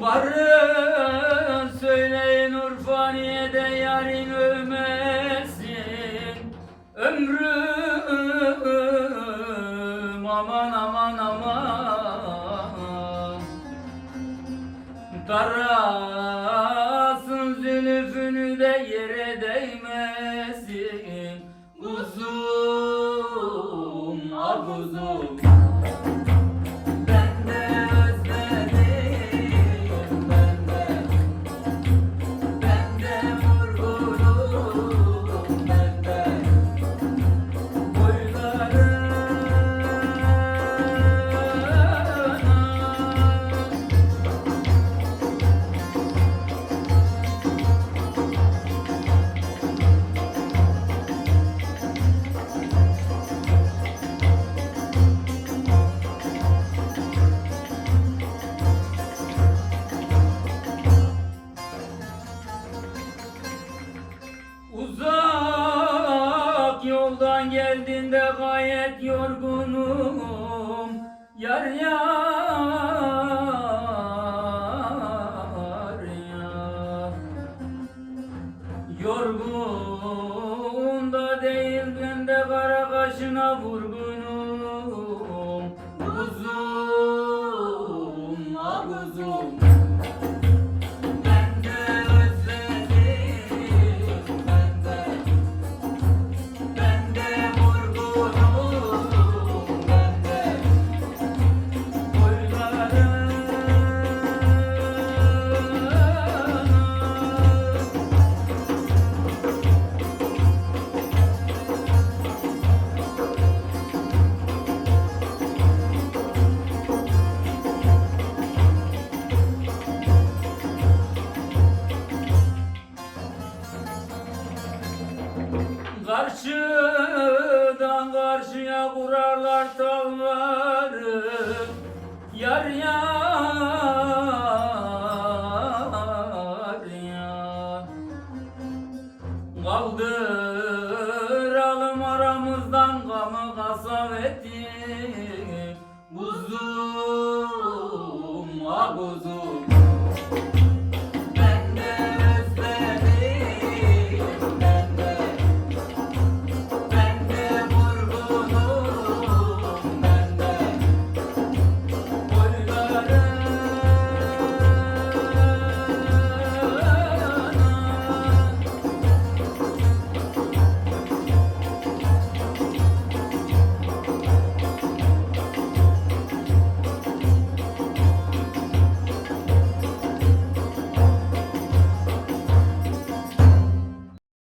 Varın söyleyin Urfaniye'de yarın ölmesin. Ömrüm aman aman aman. Tarasın zülüfünü de yere değmesin. Kuzum, ah abuzum geldiğinde gayet yorgunum. Yar yar yar. Yorgun Karşıdan karşıya kurarlar tavları Yar yar yar. Kaldıralım aramızdan gamı kasaveti Kuzum, ah kuzum.